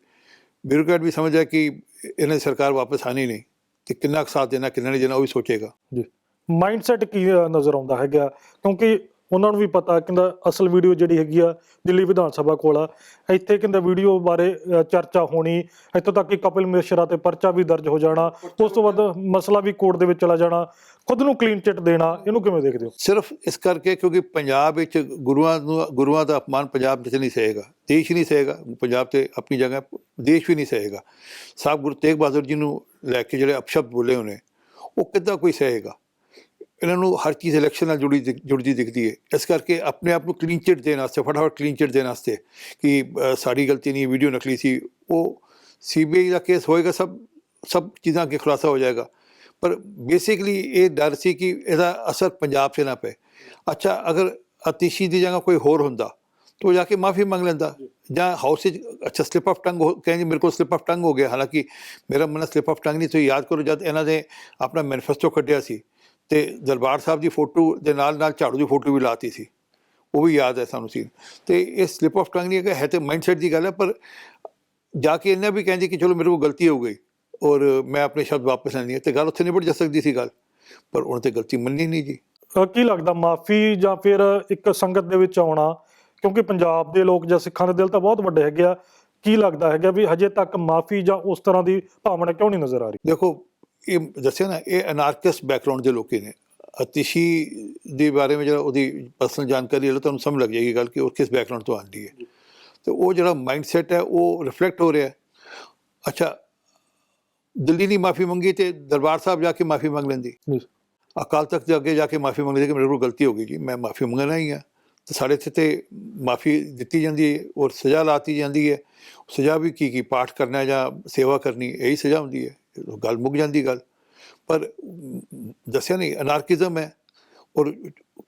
ਬਿਊਰੋਕਰੇਟ ਵੀ ਸਮਝਦਾ ਕਿ ਇਹਨਾਂ ਸਰਕਾਰ ਵਾਪਸ ਆਣੀ ਨਹੀਂ। ਤੇ ਕਿੰਨਾ ਸਾਥ ਦੇਣਾ, ਕਿੰਨਾ ਨਹੀਂ ਦੇਣਾ, ਉਹ ਵੀ ਸੋਚੇਗਾ। ਜੀ। ਮਾਈਂਡਸੈਟ ਕੀ ਨਜ਼ਰ ਆਉਂਦਾ ਹੈਗਾ। ਕਿਉਂਕਿ ਉਹਨਾਂ ਨੂੰ ਵੀ ਪਤਾ, ਕਹਿੰਦਾ ਅਸਲ ਵੀਡੀਓ ਜਿਹੜੀ ਹੈਗੀ ਆ ਦਿੱਲੀ ਵਿਧਾਨ ਸਭਾ ਕੋਲ ਆ। ਇੱਥੇ ਕਹਿੰਦਾ ਵੀਡੀਓ ਬਾਰੇ ਚਰਚਾ ਹੋਣੀ। ਇੱਥੋਂ ਤੱਕ ਕਿ ਕਪਿਲ ਮਿਸ਼ਰਾ ਤੇ ਪਰਚਾ ਵੀ ਦਰਜ ਹੋ ਜਾਣਾ। ਉਸ ਤੋਂ ਬਾਅਦ ਮਸਲਾ ਵੀ ਕੋਰਟ ਦੇ ਵਿੱਚ ਚਲਾ ਜਾਣਾ। ਖੁਦ ਨੂੰ ਕਲੀਨ ਚਿੱਟ ਦੇਣਾ, ਇਹਨੂੰ ਕਿਵੇਂ ਦੇਖਦੇ ਹੋ? ਸਿਰਫ ਇਸ ਕਰਕੇ ਕਿਉਂਕਿ ਪੰਜਾਬ ਵਿੱਚ ਗੁਰੂਆਂ ਨੂੰ, ਗੁਰੂਆਂ ਦਾ ਅਪਮਾਨ ਪੰਜਾਬ ਵਿੱਚ ਨਹੀਂ ਸਹੇਗਾ, ਦੇਸ਼ ਹੀ ਨਹੀਂ ਸਹੇਗਾ, ਪੰਜਾਬ ਤੇ ਆਪਣੀ ਜਗ੍ਹਾ, ਦੇਸ਼ ਵੀ ਨਹੀਂ ਸਹੇਗਾ। ਸਾਹਿਬ ਗੁਰੂ ਤੇਗ ਬਹਾਦਰ ਜੀ ਨੂੰ ਲੈ ਕੇ ਜਿਹੜੇ ਅਪਸ਼ਬਦ ਬੋਲੇ ਉਹਨੇ ਉਹ ਕਿੱਦਾਂ ਕੋਈ ਸਹੇਗਾ? ਇਹਨਾਂ ਨੂੰ ਹਰ ਚੀਜ਼ ਇਲੈਕਸ਼ਨ ਨਾਲ ਜੁੜੀ ਜੁੜਦੀ ਦਿਖਦੀ ਹੈ। ਇਸ ਕਰਕੇ ਆਪਣੇ ਆਪ ਨੂੰ ਕਲੀਨ ਚਿੱਟ ਦੇਣ ਵਾਸਤੇ, ਫਟਾਫਟ ਕਲੀਨ ਚਿੱਟ ਦੇਣ ਵਾਸਤੇ ਕਿ ਸਾਡੀ ਗਲਤੀ ਨਹੀਂ ਵੀਡੀਓ ਨਕਲੀ ਸੀ, ਉਹ ਸੀਬੀਆਈ ਦਾ ਕੇਸ ਹੋਏਗਾ, ਸਭ ਸਭ ਚੀਜ਼ਾਂ ਅੱਗੇ ਖੁਲਾਸਾ ਹੋ ਜਾਏਗਾ। ਪਰ ਬੇਸਿਕਲੀ ਇਹ ਡਰ ਸੀ ਕਿ ਇਹਦਾ ਅਸਰ ਪੰਜਾਬ 'ਤੇ ਨਾ ਪਏ। ਅੱਛਾ, ਅਗਰ ਅਤੀਸ਼ੀ ਦੀ ਜਗ੍ਹਾ ਕੋਈ ਹੋਰ ਹੁੰਦਾ ਤੋ ਜਾ ਕੇ ਮਾਫੀ ਮੰਗ ਲੈਂਦਾ। ਜਾਂ ਹਾਊਸ ਵਿੱਚ ਅੱਛਾ ਸਲਿਪ ਆਫ ਟੰਗ ਕਹਿੰਗੇ ਮੇਰੇ ਕੋਲ ਸਲਿਪ ਆਫ ਟੰਗ ਹੋ ਗਿਆ। ਹਾਲਾਂਕਿ ਮੇਰਾ ਮਨ ਸਲਿਪ ਆਫ ਟੰਗ ਨਹੀਂ ਤੋ ਯਾਦ ਕਰੋ ਜਦ ਇਹਨਾਂ ਨੇ ਆਪਣਾ ਮੈਨੀਫੈਸਟੋ ਕੱਢਿਆ ਸੀ ਤੇ ਦਰਬਾਰ ਸਾਹਿਬ ਦੀ ਫੋਟੋ ਦੇ ਨਾਲ ਨਾਲ ਝਾੜੂ ਦੀ ਫੋਟੋ ਵੀ ਲਾਤੀ ਸੀ। ਉਹ ਵੀ ਯਾਦ ਹੈ ਸਾਨੂੰ ਸੀ। ਤੇ ਇਹ ਸਲਿਪ ਆਫ ਟੰਗ ਨਹੀਂ ਹੈ ਤੇ ਮਾਈਂਡਸੈਟ ਦੀ ਗੱਲ ਹੈ, ਪਰ ਜਾ ਕੇ ਇਹਨਾਂ ਵੀ ਕਹਿੰਦੇ ਕਿ ਚਲੋ ਮੇਰੇ ਕੋਲ ਗਲਤੀ ਹੋ ਗਈ। ਔਰ ਮੈਂ ਆਪਣੇ ਸ਼ਬਦ ਵਾਪਸ ਲੈਣੀ ਹੈ ਤੇ ਗੱਲ ਉੱਥੇ ਨਿਬੜ ਜਾ ਸਕਦੀ ਸੀ ਗੱਲ ਪਰ ਉਹਨਾਂ ਤੇ ਗਲਤੀ ਮੰਨੀ ਨਹੀਂ ਜੀ। ਕੀ ਲੱਗਦਾ ਮਾਫੀ ਜਾਂ ਫਿਰ ਇੱਕ ਸੰਗਤ ਦੇ ਵਿੱਚ ਆਉਣਾ? ਕਿਉਂਕਿ ਪੰਜਾਬ ਦੇ ਲੋਕ ਜਾਂ ਸਿੱਖਾਂ ਦੇ ਦਿਲ ਤਾਂ ਬਹੁਤ ਵੱਡੇ ਹੈਗੇ ਆ। ਕੀ ਲੱਗਦਾ ਹੈਗਾ ਵੀ ਹਜੇ ਤੱਕ ਮਾਫੀ ਜਾਂ ਉਸ ਤਰ੍ਹਾਂ ਦੀ ਭਾਵਨਾ ਕਿਉਂ ਨਹੀਂ ਨਜ਼ਰ ਆ ਰਹੀ? ਦੇਖੋ ਇਹ ਦੱਸਿਆ ਨਾ ਇਹ ਅਨਾਰਕਿਸਟ ਬੈਕਗ੍ਰਾਉਂਡ ਦੇ ਲੋਕੀ ਨੇ। ਅਤਿਸ਼ੀ ਦੇ ਬਾਰੇ ਵਿੱਚ ਜਿਹੜਾ ਉਹਦੀ ਪਰਸਨਲ ਜਾਣਕਾਰੀ ਹੈ ਤੁਹਾਨੂੰ ਸਮਝ ਲੱਗ ਜਾਏਗੀ ਗੱਲ ਕਿ ਉਹ ਕਿਸ ਬੈਕਗ੍ਰਾਉਂਡ ਤੋਂ ਆਉਂਦੀ ਹੈ। ਤੇ ਉਹ ਜਿਹੜਾ ਮਾਈਂਡਸੈਟ ਹੈ ਉਹ ਰਿਫਲੈਕਟ ਹੋ ਰਿਹਾ ਹੈ। ਅੱਛਾ ਦਿੱਲੀ ਦੀ ਮਾਫੀ ਮੰਗੀ ਤੇ ਦਰਬਾਰ ਸਾਹਿਬ ਜਾ ਕੇ ਮਾਫੀ ਮੰਗ ਲੈਂਦੀ। ਅਕਾਲ ਤਖਤ ਦੇ ਅੱਗੇ ਜਾ ਕੇ ਮਾਫੀ ਮੰਗਦੇ ਕਿ ਮੇਰੇ ਕੋਲ ਗਲਤੀ ਹੋ ਗਈ ਜੀ ਮੈਂ ਮਾਫੀ ਮੰਗਣਾ ਹੀ। ਆ ਤੇ ਸਾਡੇ ਇੱਥੇ ਤੇ ਮਾਫੀ ਦਿੱਤੀ ਜਾਂਦੀ ਹੈ ਔਰ ਸਜ਼ਾ ਲਾਤੀ ਜਾਂਦੀ ਹੈ। ਸਜ਼ਾ ਵੀ ਕੀ ਕੀ ਪਾਠ ਕਰਨਾ ਜਾਂ ਸੇਵਾ ਕਰਨੀ ਇਹੀ ਸਜ਼ਾ ਹੁੰਦੀ ਹੈ। ਗੱਲ ਮੁੱਕ ਜਾਂਦੀ ਗੱਲ। ਪਰ ਦੱਸਿਆ ਨਹੀਂ ਅਨਾਰਕਿਜ਼ਮ ਹੈ ਔਰ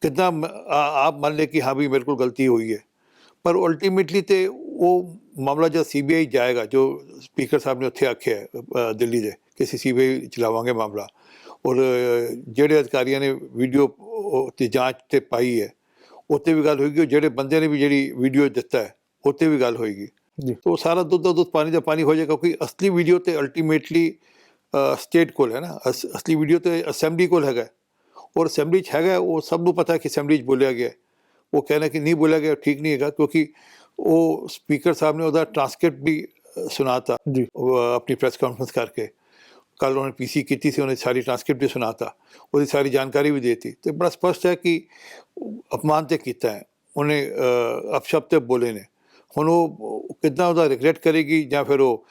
ਕਿਦਾਂ ਆਪ ਮੰਨ ਲੈ ਕਿ ਹਾਂ ਵੀ ਮੇਰੇ ਕੋਲ ਗਲਤੀ ਹੋਈ ਹੈ। ਪਰ ਅਲਟੀਮੇਟਲੀ ਤੇ ਉਹ ਮਾਮਲਾ ਜਦ ਸੀਬੀਆਈ ਜਾਏਗਾ ਜੋ ਸਪੀਕਰ ਸਾਹਿਬ ਨੇ ਉੱਥੇ ਆਖਿਆ ਦਿੱਲੀ ਦੇ ਕਿ ਅਸੀਂ ਸੀਬੀਆਈ ਚਲਾਵਾਂਗੇ ਮਾਮਲਾ। ਔਰ ਜਿਹੜੇ ਅਧਿਕਾਰੀਆਂ ਨੇ ਵੀਡੀਓ ਤੇ ਜਾਂਚ ਤੇ ਪਾਈ ਹੈ ਉੱਥੇ ਵੀ ਗੱਲ ਹੋਏਗੀ ਜਿਹੜੇ ਬੰਦੇ ਨੇ ਵੀ ਜਿਹੜੀ ਵੀਡੀਓ ਦਿੱਤਾ ਹੈ ਉੱਤੇ ਵੀ ਗੱਲ ਹੋਏਗੀ। ਜੀ। ਤਾਂ ਸਾਰਾ ਦੁੱਧ ਦਾ ਦੁੱਧ ਪਾਣੀ ਦਾ ਪਾਣੀ ਹੋ ਜਾਏਗਾ ਕਿਉਂਕਿ ਅਸਲੀ ਵੀਡੀਓ ਤੇ ਅਲਟੀਮੇਟਲੀ ਸਟੇਟ ਕੋਲ ਹੈ ਨਾ ਅਸਲੀ ਵੀਡੀਓ ਤੇ ਅਸੈਂਬਲੀ ਕੋਲ ਹੈਗਾ ਔਰ ਅਸੈਂਬਲੀ ਚ ਹੈਗਾ ਉਹ ਸਭ ਨੂੰ ਪਤਾ ਕਿ ਅਸੈਂਬਲੀ ਚ ਬੋਲਿਆ ਗਿਆ ਕਹਿਣਾ ਕਿ ਨਹੀਂ ਬੋਲਿਆ ਗਿਆ ਠੀਕ ਨਹੀਂ ਹੈਗਾ ਕਿਉਂਕਿ ਉਹ ਸਪੀਕਰ ਸਾਹਿਬ ਨੇ ਉਹਦਾ ਟ੍ਰਾਂਸਕ੍ਰਿਪਟ ਵੀ ਅ, ਸੁਣਾਤਾ ਜੀ ਉਹ ਆਪਣੀ ਪ੍ਰੈਸ ਕਾਨਫਰੰਸ ਕਰਕੇ ਕੱਲ ਉਹਨੇ ਪੀਸੀ ਕੀਤੀ ਸੀ ਉਹਨੇ ਸਾਰੀ ਟ੍ਰਾਂਸਕ੍ਰਿਪਟ ਵੀ ਸੁਣਾਤਾ ਉਹਦੀ ਸਾਰੀ ਜਾਣਕਾਰੀ ਵੀ ਦੇਤੀ ਤੇ ਬੜਾ ਸਪਸ਼ਟ ਹੈ ਕਿ ਅਪਮਾਨ ਤੇ ਕੀਤਾ ਹੈ ਉਹਨੇ ਅਪਸ਼ਬਦ ਤੇ ਬੋਲੇ ਨੇ ਹੁਣ ਉਹ ਕਿੱਦਾਂ ਉਹਦਾ ਰਿਗਰੈਟ ਕਰੇਗੀ ਜਾਂ ਫਿਰ ਉਹ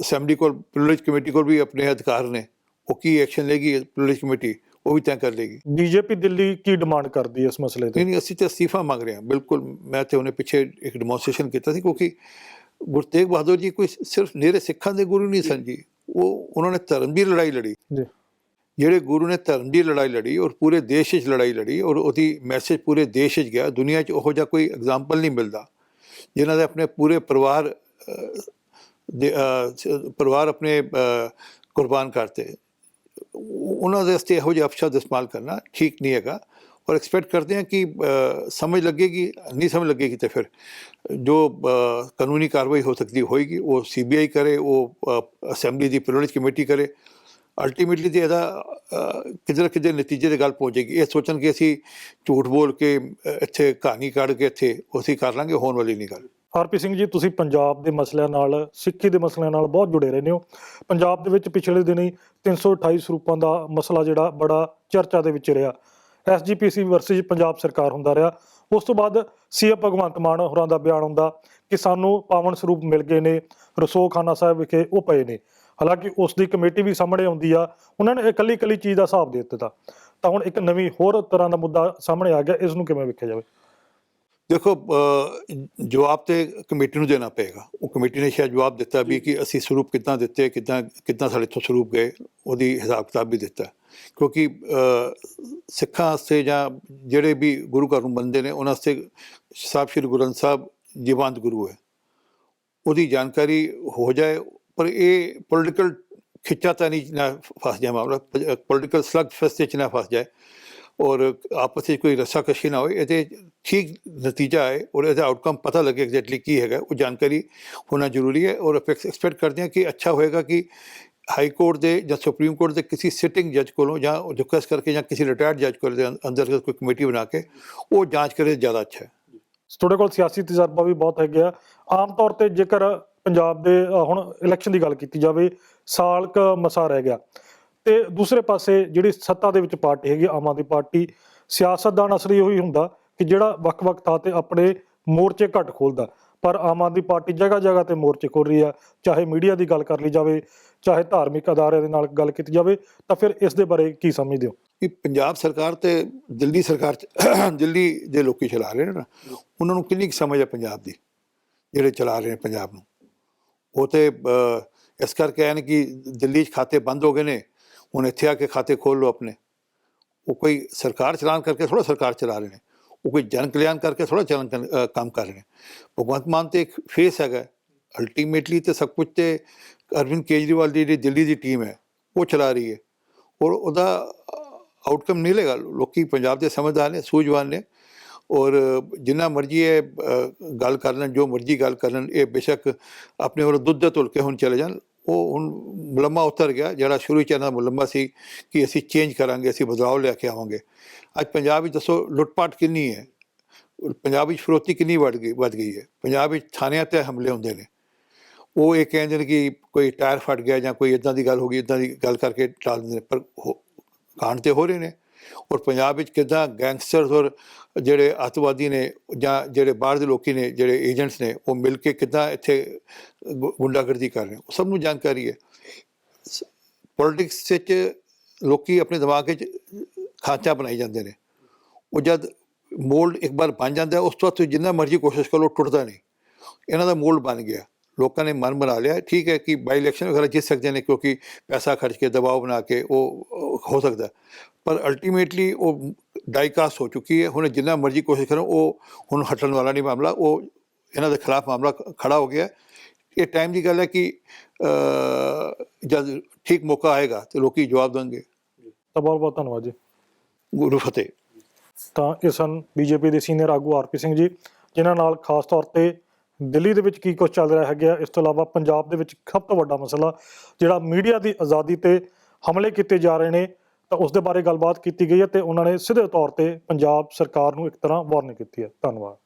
ਅਸੈਂਬਲੀ ਕੋਲ ਪ੍ਰਿਵਿਲੇਜ ਕਮੇਟੀ ਕੋਲ ਵੀ ਆਪਣੇ ਅਧਿਕਾਰ ਨੇ ਉਹ ਕੀ ਐਕਸ਼ਨ ਲੇਗੀ ਪ੍ਰਿਵਿਲੇਜ ਕਮੇਟੀ ਉਹ ਵੀ ਤੈਅ ਕਰ ਲੇਗੀ। ਬੀਜੇਪੀ ਦਿੱਲੀ ਕੀ ਡਿਮਾਂਡ ਕਰਦੀ ਹੈ ਇਸ ਮਸਲੇ ਤੇ? ਨਹੀਂ ਅਸੀਂ ਤਾਂ ਅਸਤੀਫਾ ਮੰਗ ਰਹੇ ਹਾਂ। ਬਿਲਕੁਲ ਮੈਂ ਤੇ ਉਹਨੇ ਪਿੱਛੇ ਇੱਕ ਡੈਮੋਨਸਟ੍ਰੇਸ਼ਨ ਕੀਤਾ ਸੀ ਕਿਉਂਕਿ ਗੁਰੂ ਤੇਗ ਬਹਾਦਰ ਜੀ ਕੋਈ ਸਿਰਫ ਨੇਰੇ ਸਿੱਖਾਂ ਦੇ ਗੁਰੂ ਨਹੀਂ ਸਨ ਜੀ। ਉਹ ਉਹਨਾਂ ਨੇ ਧਰਮ ਦੀ ਲੜਾਈ ਲੜੀ। ਜੀ। ਜਿਹੜੇ ਗੁਰੂ ਨੇ ਧਰਮ ਦੀ ਲੜਾਈ ਲੜੀ ਔਰ ਪੂਰੇ ਦੇਸ਼ 'ਚ ਲੜਾਈ ਲੜੀ ਔਰ ਉਹਦੀ ਮੈਸੇਜ ਪੂਰੇ ਦੇਸ਼ 'ਚ ਗਿਆ ਦੁਨੀਆ 'ਚ ਉਹੋ ਜਿਹਾ ਕੋਈ ਐਗਜ਼ਾਮਪਲ ਨਹੀਂ ਮਿਲਦਾ। ਜਿਨ੍ਹਾਂ ਦੇ ਆਪਣੇ ਪੂਰੇ ਪਰਿਵਾਰ ਦੇ ਪਰਿਵਾਰ ਆਪਣੇ ਕੁਰਬਾਨ ਕਰਤੇ। ਉਹਨਾਂ ਦੇ ਵਾਸਤੇ ਇਹੋ ਜਿਹਾ ਅਪਸ਼ਬਦ ਇਸਤੇਮਾਲ ਕਰਨਾ ਠੀਕ ਨਹੀਂ ਹੈਗਾ ਔਰ ਐਕਸਪੈਕਟ ਕਰਦੇ ਹਾਂ ਕਿ ਸਮਝ ਲੱਗੇਗੀ ਨਹੀਂ ਸਮਝ ਲੱਗੇਗੀ ਤਾਂ ਫਿਰ ਜੋ ਕਾਨੂੰਨੀ ਕਾਰਵਾਈ ਹੋ ਸਕਦੀ ਹੋਏਗੀ ਉਹ ਸੀਬੀਆਈ ਕਰੇ ਉਹ ਅਸੈਂਬਲੀ ਦੀ ਪ੍ਰਿਵਿਲੇਜ ਕਮੇਟੀ ਕਰੇ। ਅਲਟੀਮੇਟਲੀ ਤੇ ਇਹਦਾ ਅਹ, ਕਿਤੇ ਨਾ ਕਿਤੇ ਨਤੀਜੇ ਤੇ ਗੱਲ ਪਹੁੰਚੇਗੀ। ਇਹ ਸੋਚਣ ਕਿ ਅਸੀਂ ਝੂਠ ਬੋਲ ਕੇ ਇੱਥੇ ਕਹਾਣੀ ਕੱਢ ਕੇ ਇੱਥੇ ਅਸੀਂ ਕਰ ਲਾਂਗੇ ਹੋਣ ਵਾਲੀ ਨਹੀਂ ਗੱਲ। ਆਰਪੀ ਸਿੰਘ ਜੀ, ਤੁਸੀਂ ਪੰਜਾਬ ਦੇ ਮਸਲਿਆਂ ਨਾਲ, ਸਿੱਖੀ ਦੇ ਮਸਲਿਆਂ ਨਾਲ ਬਹੁਤ ਜੁੜੇ ਰਹਿੰਦੇ ਹੋ। ਪੰਜਾਬ ਦੇ ਵਿੱਚ ਪਿਛਲੇ ਦਿਨੀ 328 ਸਰੂਪਾਂ ਦਾ ਮਸਲਾ ਜਿਹੜਾ ਬੜਾ ਚਰਚਾ ਦੇ ਵਿੱਚ ਰਿਹਾ। ਐਸਜੀਪੀਸੀ ਵਰਸਸ ਪੰਜਾਬ ਸਰਕਾਰ ਹੁੰਦਾ ਰਿਹਾ। ਉਸ ਤੋਂ ਬਾਅਦ ਸੀਐਮ ਭਗਵੰਤ ਮਾਨ ਹੋਰਾਂ ਦਾ ਬਿਆਨ ਹੁੰਦਾ ਕਿ ਸਾਨੂੰ ਪਾਵਨ ਸਰੂਪ ਮਿਲ ਗਏ ਨੇ, ਰਸੋਖਾਨਾ ਸਾਹਿਬ ਵਿਖੇ ਉਹ ਪਏ ਨੇ। ਹਾਲਾਂਕਿ ਉਸ ਦੀ ਕਮੇਟੀ ਵੀ ਸਾਹਮਣੇ ਆਉਂਦੀ ਆ, ਉਹਨਾਂ ਨੇ ਇਕੱਲੀ ਇਕੱਲੀ ਚੀਜ਼ ਦਾ ਹਿਸਾਬ ਦੇ ਦਿੱਤਾ। ਤਾਂ ਹੁਣ ਇੱਕ ਨਵੀਂ ਹੋਰ ਤਰ੍ਹਾਂ ਦਾ ਮੁੱਦਾ ਸਾਹਮਣੇ ਆ ਗਿਆ, ਇਸ ਨੂੰ ਕਿਵੇਂ ਵੇਖਿਆ ਜਾਵੇ? ਦੇਖੋ ਜਵਾਬ ਤੇ ਕਮੇਟੀ ਨੂੰ ਦੇਣਾ ਪਏਗਾ। ਉਹ ਕਮੇਟੀ ਨੇ ਸ਼ਾਇਦ ਜਵਾਬ ਦਿੱਤਾ ਵੀ ਕਿ ਅਸੀਂ ਸਰੂਪ ਕਿੱਦਾਂ ਦਿੱਤੇ ਕਿੱਦਾਂ ਕਿੱਦਾਂ ਸਾਡੇ ਤੋਂ ਸਰੂਪ ਗਏ ਉਹਦੀ ਹਿਸਾਬ ਕਿਤਾਬ ਵੀ ਦਿੱਤਾ। ਕਿਉਂਕਿ ਸਿੱਖਾਂ ਵਾਸਤੇ ਜਾਂ ਜਿਹੜੇ ਵੀ ਗੁਰੂ ਘਰ ਨੂੰ ਮੰਨਦੇ ਨੇ ਉਹਨਾਂ ਵਾਸਤੇ ਸਾਹਿਬ ਸ੍ਰੀ ਗੁਰੂ ਗ੍ਰੰਥ ਸਾਹਿਬ ਜੀਵੰਤ ਗੁਰੂ ਹੈ। ਉਹਦੀ ਜਾਣਕਾਰੀ ਹੋ ਜਾਏ ਪਰ ਇਹ ਪੋਲਿਟੀਕਲ ਖਿੱਚਾਤਾਨੀ 'ਚ ਨਾ ਫਸ ਜਾਏ ਮਾਮਲਾ ਪੋਲਿਟੀਕਲ ਸਲਗ ਫੈਸਟ 'ਚ ਨਾ ਫਸ ਜਾਏ। ਔਰ ਆਪਸ ਵਿੱਚ ਕੋਈ ਰੱਸਾਕਸ਼ੀ ਨਾ ਹੋਏ, ਇਹਦੇ ਠੀਕ ਨਤੀਜਾ ਆਏ ਔਰ ਇਹਦਾ ਆਊਟਕਮ ਪਤਾ ਲੱਗੇ ਐਗਜ਼ੈਕਟਲੀ ਕੀ ਹੈਗਾ, ਉਹ ਜਾਣਕਾਰੀ ਹੋਣਾ ਜ਼ਰੂਰੀ ਹੈ ਔਰ ਐਕਸਪੈਕਟ ਕਰਦੇ ਹਾਂ ਕਿ ਅੱਛਾ ਹੋਏਗਾ ਕਿ ਹਾਈ ਕੋਰਟ ਦੇ ਜਾਂ ਸੁਪਰੀਮ ਕੋਰਟ ਦੇ ਕਿਸੇ ਸਿਟਿੰਗ ਜੱਜ ਕੋਲੋਂ ਜਾਂ ਰਿਕੁਐਸਟ ਕਰਕੇ ਜਾਂ ਕਿਸੇ ਰਿਟਾਇਰਡ ਜੱਜ ਕੋਲ ਦੇ ਅੰਦਰ ਕੋਈ ਕਮੇਟੀ ਬਣਾ ਕੇ ਉਹ ਜਾਂਚ ਕਰੇ ਜ਼ਿਆਦਾ ਅੱਛਾ ਹੈ। ਤੁਹਾਡੇ ਕੋਲ ਸਿਆਸੀ ਤਜਰਬਾ ਵੀ ਬਹੁਤ ਹੈਗਾ ਆਮ ਤੌਰ ਤੇ ਜੇਕਰ ਪੰਜਾਬ ਦੇ ਹੁਣ ਇਲੈਕਸ਼ਨ ਦੀ ਗੱਲ ਕੀਤੀ ਜਾਵੇ, ਸਾਲ ਕ ਮਸਾ ਰਹਿ ਗਿਆ। ਤੇ ਦੂਸਰੇ ਪਾਸੇ ਜਿਹੜੀ ਸੱਤਾ ਦੇ ਵਿੱਚ ਪਾਰਟੀ ਹੈਗੀ ਆਮ ਆਦਮੀ ਪਾਰਟੀ ਸਿਆਸਤਦਾਨ ਅਸਲੀ ਉਹੀ ਹੁੰਦਾ ਕਿ ਜਿਹੜਾ ਵੱਖ-ਵੱਖ ਥਾਂ ਤੇ ਆਪਣੇ ਮੋਰਚੇ ਘੱਟ ਖੋਲਦਾ। ਪਰ ਆਮ ਆਦਮੀ ਪਾਰਟੀ ਜਗ੍ਹਾ ਜਗ੍ਹਾ ਤੇ ਮੋਰਚੇ ਖੋਲ ਰਹੀ ਆ, ਚਾਹੇ ਮੀਡੀਆ ਦੀ ਗੱਲ ਕਰ ਲਈ ਜਾਵੇ, ਚਾਹੇ ਧਾਰਮਿਕ ਅਦਾਰਿਆਂ ਦੇ ਨਾਲ ਗੱਲ ਕੀਤੀ ਜਾਵੇ, ਤਾਂ ਫਿਰ ਇਸ ਦੇ ਬਾਰੇ ਕੀ ਸਮਝਦੇ ਹੋ? ਕਿ ਪੰਜਾਬ ਸਰਕਾਰ ਤੇ ਦਿੱਲੀ ਸਰਕਾਰ ਚ- ਦਿੱਲੀ ਦੇ ਲੋਕੀ ਚਲਾ ਰਹੇ ਨੇ ਨਾ, ਉਹਨਾਂ ਨੂੰ ਕਿੰਨੀ ਕੁ ਸਮਝ ਹੈ ਪੰਜਾਬ ਦੀ, ਜਿਹੜੇ ਚਲਾ ਰਹੇ ਨੇ ਪੰਜਾਬ ਨੂੰ। ਉਹ ਤੇ ਇਸ ਕਰਕੇ ਆਏ ਨੇ ਕਿ ਦਿੱਲੀ 'ਚ ਖਾਤੇ ਬੰਦ ਹੋ ਗਏ ਨੇ ਹੁਣ ਇੱਥੇ ਆ ਕੇ ਖਾਤੇ ਖੋਲ ਲਓ ਆਪਣੇ। ਉਹ ਕੋਈ ਸਰਕਾਰ ਚਲਾਨ ਕਰਕੇ ਥੋੜਾ ਸਰਕਾਰ ਚਲਾ ਰਹੇ ਨੇ। ਉਹ ਕੋਈ ਜਨ ਕਲਿਆਣ ਕਰਕੇ ਥੋੜਾ ਚੱਲਣ ਕੰਮ ਕਰ ਰਹੇ ਨੇ। ਭਗਵੰਤ ਮਾਨ ਤੇ ਇੱਕ ਫੇਸ ਹੈਗਾ। ਅਲਟੀਮੇਟਲੀ ਤੇ ਸਭ ਕੁਝ ਤੇ ਅਰਵਿੰਦ ਕੇਜਰੀਵਾਲ ਦੀ ਜਿਹੜੀ ਦਿੱਲੀ ਦੀ ਟੀਮ ਹੈ, ਉਹ ਚਲਾ ਰਹੀ ਹੈ। ਔਰ ਉਹਦਾ ਆਊਟਕਮ ਨਹੀਂ ਨਿਕਲੇਗਾ ਲੋਕੀ ਪੰਜਾਬ ਦੇ ਸਮਝਦਾਰ ਨੇ, ਸੂਝਵਾਨ ਨੇ। ਔਰ ਜਿੰਨਾ ਮਰਜ਼ੀ ਇਹ ਗੱਲ ਕਰ ਲੈਣ, ਜੋ ਮਰਜ਼ੀ ਗੱਲ ਕਰ ਲੈਣ, ਇਹ ਬੇਸ਼ੱਕ ਆਪਣੇ ਵੱਲੋਂ ਦੁੱਧ ਦੇ ਤੁਲ ਕੇ ਹੁਣ ਚਲੇ ਜਾਣ। ਉਹ ਹੁਣ ਮੁਲੰਮਾ ਉਤਰ ਗਿਆ, ਜਿਹੜਾ ਸ਼ੁਰੂ ਚ ਇਹਨਾਂ ਦਾ ਮੁਲੰਮਾ ਸੀ ਕਿ ਅਸੀਂ ਚੇਂਜ ਕਰਾਂਗੇ, ਅਸੀਂ ਬਦਲਾਅ ਲੈ ਕੇ ਆਵਾਂਗੇ। ਅੱਜ ਪੰਜਾਬ ਵਿੱਚ ਦੱਸੋ, ਲੁੱਟਪਾਟ ਕਿੰਨੀ ਹੈ? ਪੰਜਾਬ ਵਿੱਚ ਫਰੋਤੀ ਕਿੰਨੀ ਵੱਧ ਗਈ ਵੱਧ ਗਈ ਹੈ? ਪੰਜਾਬ ਵਿੱਚ ਥਾਣਿਆਂ ਤੇ ਹਮਲੇ ਹੁੰਦੇ ਨੇ। ਉਹ ਇਹ ਕਹਿੰਦੇ ਨੇ ਕਿ ਕੋਈ ਟਾਇਰ ਫਟ ਗਿਆ ਜਾਂ ਕੋਈ ਇਦਾਂ ਦੀ ਗੱਲ ਹੋ ਗਈ ਇਦਾਂ ਦੀ ਗੱਲ ਕਰਕੇ ਟਾਲ ਦਿੰਦੇ ਨੇ, ਪਰ ਹੋ- ਕਾਂਡ ਤੇ ਹੋ ਰਹੇ ਨੇ। ਔਰ ਪੰਜਾਬ ਵਿੱਚ ਕਿੱਦਾਂ ਗੈਂਗਸਟਰਸ ਔਰ ਜਿਹੜੇ ਅੱਤਵਾਦੀ ਨੇ ਜਾਂ ਜਿਹੜੇ ਬਾਹਰ ਦੇ ਲੋਕੀ ਨੇ, ਜਿਹੜੇ ਏਜੰਟਸ ਨੇ, ਉਹ ਮਿਲ ਕੇ ਕਿੱਦਾਂ ਇੱਥੇ ਗੁੰਡਾਗਰਦੀ ਕਰ ਰਹੇ ਉਹ ਸਭ ਨੂੰ ਜਾਣਕਾਰੀ ਹੈ। ਪੋਲਿਟਿਕਸ ਵਿੱਚ ਲੋਕੀ ਆਪਣੇ ਦਿਮਾਗ ਵਿੱਚ ਖਾਂਚਾ ਬਣਾਈ ਜਾਂਦੇ ਨੇ। ਉਹ ਜਦ ਮੋਲਡ ਇੱਕ ਵਾਰ ਬਣ ਜਾਂਦਾ ਉਸ ਤੋਂ ਬਾਅਦ ਤੁਸੀਂ ਜਿੰਨਾ ਮਰਜ਼ੀ ਕੋਸ਼ਿਸ਼ ਕਰੋ, ਉਹ ਟੁੱਟਦਾ ਨਹੀਂ। ਇਹਨਾਂ ਦਾ ਮੋਲਡ ਬਣ ਗਿਆ। ਲੋਕਾਂ ਨੇ ਮਨ ਬਣਾ ਲਿਆ। ਠੀਕ ਹੈ ਕਿ ਬਾਈ ਇਲੈਕਸ਼ਨ ਵਗੈਰਾ ਜਿੱਤ ਸਕਦੇ ਨੇ, ਕਿਉਂਕਿ ਪੈਸਾ ਖਰਚ ਕੇ, ਦਬਾਅ ਬਣਾ ਕੇ ਉਹ ਹੋ ਸਕਦਾ ਪਰ ਅਲਟੀਮੇਟਲੀ ਉਹ ਡਾਈਕਾਸਟ ਹੋ ਚੁੱਕੀ ਹੈ। ਹੁਣ ਜਿੰਨਾ ਮਰਜ਼ੀ ਕੋਸ਼ਿਸ਼ ਕਰੋ ਉਹ ਹੁਣ ਹਟਣ ਵਾਲਾ ਨਹੀਂ ਮਾਮਲਾ ਉਹ ਇਹਨਾਂ ਦੇ ਖਿਲਾਫ ਮਾਮਲਾ ਖੜਾ ਹੋ ਗਿਆ। ਇਹ ਟਾਈਮ ਦੀ ਗੱਲ ਹੈ ਕਿ ਜਦ ਠੀਕ ਮੌਕਾ ਆਏਗਾ ਤੇ ਲੋਕੀ ਜਵਾਬ ਦੇਣਗੇ। ਤਾਂ ਬਹੁਤ ਬਹੁਤ ਧੰਨਵਾਦ ਜੀ। ਗੁਰੂ ਫਤਿਹ। ਤਾਂ ਇਹ ਸਨ ਬੀਜੇਪੀ ਦੇ ਸੀਨੀਅਰ ਆਗੂ ਆਰਪੀ ਸਿੰਘ ਜੀ ਜਿਨ੍ਹਾਂ ਨਾਲ ਖਾਸ ਤੌਰ ਤੇ ਦਿੱਲੀ ਦੇ ਵਿੱਚ ਕੀ ਕੁਝ ਚੱਲ ਰਿਹਾ ਹੈਗਾ। ਇਸ ਤੋਂ ਇਲਾਵਾ ਪੰਜਾਬ ਦੇ ਵਿੱਚ ਸਭ ਤੋਂ ਵੱਡਾ ਮਸਲਾ ਜਿਹੜਾ ਮੀਡੀਆ ਦੀ ਆਜ਼ਾਦੀ ਤੇ ਹਮਲੇ ਕੀਤੇ ਜਾ ਰਹੇ ਨੇ ਤਾਂ ਉਸ ਦੇ ਬਾਰੇ ਗੱਲਬਾਤ ਕੀਤੀ ਗਈ ਹੈ ਤੇ ਉਹਨਾਂ ਨੇ ਸਿੱਧੇ ਤੌਰ ਤੇ ਪੰਜਾਬ ਸਰਕਾਰ ਨੂੰ ਇੱਕ ਤਰ੍ਹਾਂ ਵਾਰਨਿੰਗ ਕੀਤੀ ਹੈ। ਧੰਨਵਾਦ।